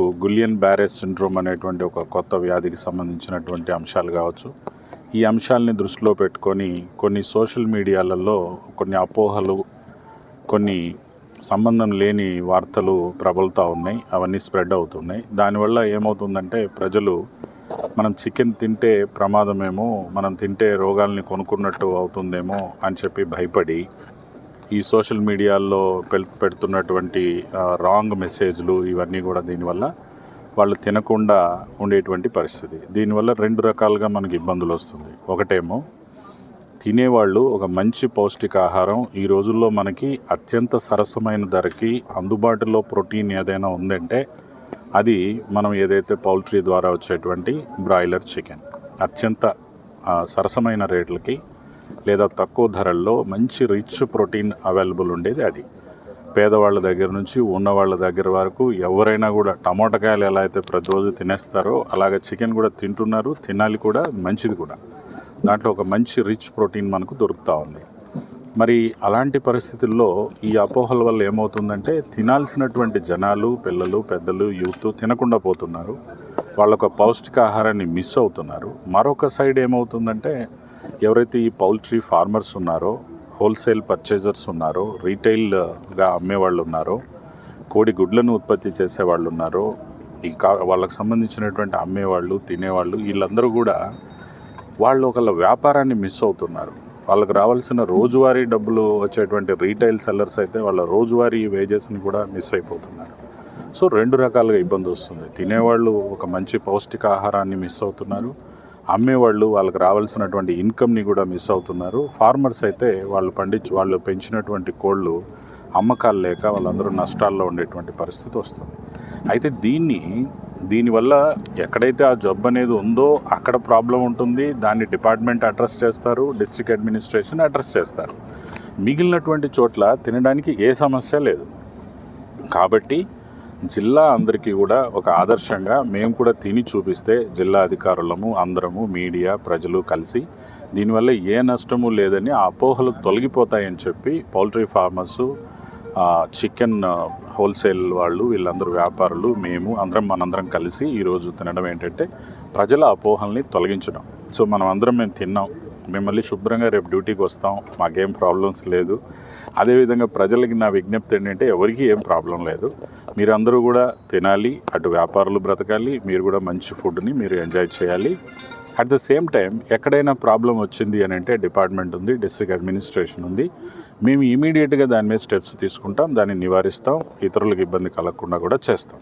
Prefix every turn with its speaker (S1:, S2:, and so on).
S1: Guillain barrage syndrome అనేటువంటి ఒక కొత్త వ్యాధికి సంబంధించినటువంటి అంశాలు కావచ్చు. ఈ అంశాలని దృష్టిలో పెట్టుకొని కొన్ని సోషల్ మీడియాలలో కొన్ని అపోహలు కొన్ని సంబంధం లేని వార్తలు ప్రబలుతూ ఉన్నాయి. అవన్నీ స్ప్రెడ్ అవుతున్నాయి. దానివల్ల ఏమవుతుందంటే ప్రజలు మనం చికెన్ తింటే ప్రమాదమేమో మనం తింటే రోగాల్ని కొనుక్కున్నట్టు అవుతుందేమో అని చెప్పి భయపడి ఈ సోషల్ మీడియాల్లో పెడుతున్నటువంటి రాంగ్ మెసేజ్లు ఇవన్నీ కూడా దీనివల్ల వాళ్ళు తినకుండా ఉండేటువంటి పరిస్థితి. దీనివల్ల రెండు రకాలుగా మనకి ఇబ్బందులు వస్తుంది. ఒకటేమో తినేవాళ్ళు ఒక మంచి పౌష్టికాహారం ఈ రోజుల్లో మనకి అత్యంత సరసమైన ధరకి అందుబాటులో ప్రోటీన్ ఏదైనా ఉందంటే అది మనం ఏదైతే పౌల్ట్రీ ద్వారా వచ్చేటువంటి బ్రాయిలర్ చికెన్. అత్యంత సరసమైన రేట్లకి లేదా తక్కువ ధరల్లో మంచి రిచ్ ప్రోటీన్ అవైలబుల్ ఉండేది అది. పేదవాళ్ళ దగ్గర నుంచి ఉన్నవాళ్ళ దగ్గర వరకు ఎవరైనా కూడా టమోటకాయలు ఎలా అయితే ప్రతిరోజు తినేస్తారో అలాగే చికెన్ కూడా తింటున్నారు తినాలి కూడా మంచిది కూడా. దాంట్లో ఒక మంచి రిచ్ ప్రోటీన్ మనకు దొరుకుతూ ఉంది. మరి అలాంటి పరిస్థితుల్లో ఈ అపోహల వల్ల ఏమవుతుందంటే తినాల్సినటువంటి జనాలు పిల్లలు పెద్దలు యూత్ తినకుండా పోతున్నారు. వాళ్ళొక పౌష్టికాహారాన్ని మిస్ అవుతున్నారు. మరొక సైడ్ ఏమవుతుందంటే ఎవరైతే ఈ పౌల్ట్రీ ఫార్మర్స్ ఉన్నారో హోల్సేల్ పర్చేజర్స్ ఉన్నారో రీటైల్గా అమ్మేవాళ్ళు ఉన్నారో కోడి గుడ్లను ఉత్పత్తి చేసే వాళ్ళు ఉన్నారో ఈ కా వాళ్ళకి సంబంధించినటువంటి అమ్మేవాళ్ళు తినేవాళ్ళు వీళ్ళందరూ కూడా వాళ్ళు ఒకళ్ళ వ్యాపారాన్ని మిస్ అవుతున్నారు. వాళ్ళకి రావాల్సిన రోజువారీ డబ్బులు వచ్చేటువంటి రీటైల్ సెల్లర్స్ అయితే వాళ్ళ రోజువారీ వేజెస్ని కూడా మిస్ అయిపోతున్నారు. సో రెండు రకాలుగా ఇబ్బంది వస్తుంది. తినేవాళ్ళు ఒక మంచి పౌష్టికాహారాన్ని మిస్ అవుతున్నారు. అమ్మేవాళ్ళు వాళ్ళకి రావాల్సినటువంటి ఇన్కమ్ని కూడా మిస్ అవుతున్నారు. ఫార్మర్స్ అయితే వాళ్ళు పండించి వాళ్ళు పెంచినటువంటి కోళ్ళు అమ్మకాలు లేక వాళ్ళందరూ నష్టాల్లో ఉండేటువంటి పరిస్థితి వస్తుంది. అయితే దీన్ని దీనివల్ల ఎక్కడైతే ఆ జబ్బు అనేది ఉందో అక్కడ ప్రాబ్లం ఉంటుంది. దాన్ని డిపార్ట్మెంట్ అడ్రస్ చేస్తారు డిస్ట్రిక్ట్ అడ్మినిస్ట్రేషన్ అడ్రస్ చేస్తారు. మిగిలినటువంటి చోట్ల తినడానికి ఏ సమస్య లేదు. కాబట్టి జిల్లా అందరికీ కూడా ఒక ఆదర్శంగా మేము కూడా తిని చూపిస్తే జిల్లా అధికారులము అందరము మీడియా ప్రజలు కలిసి దీనివల్ల ఏ నష్టము లేదని ఆ అపోహలు తొలగిపోతాయని చెప్పి పౌల్ట్రీ ఫార్మర్సు చికెన్ హోల్సేల్ వాళ్ళు వీళ్ళందరూ వ్యాపారులు మేము అందరం మనందరం కలిసి ఈరోజు తినడం ఏంటంటే ప్రజల అపోహల్ని తొలగించడం. సో మనం అందరం మేము తిన్నాం. మిమ్మల్ని శుభ్రంగా రేపు డ్యూటీకి వస్తాం. మాకేం ప్రాబ్లమ్స్ లేదు. అదేవిధంగా ప్రజలకి నా విజ్ఞప్తి ఏంటంటే ఎవరికి ఏం ప్రాబ్లం లేదు. మీరందరూ కూడా తినాలి అటు వ్యాపారులు బ్రతకాలి మీరు కూడా మంచి ఫుడ్ని మీరు ఎంజాయ్ చేయాలి. అట్ ద సేమ్ టైం ఎక్కడైనా ప్రాబ్లం వచ్చింది అని అంటే డిపార్ట్మెంట్ ఉంది డిస్ట్రిక్ట్ అడ్మినిస్ట్రేషన్ ఉంది. మేము ఇమీడియట్గా దాని మీద స్టెప్స్ తీసుకుంటాం దాన్ని నివారిస్తాం ఇతరులకు ఇబ్బంది కలగకుండా కూడా చేస్తాం.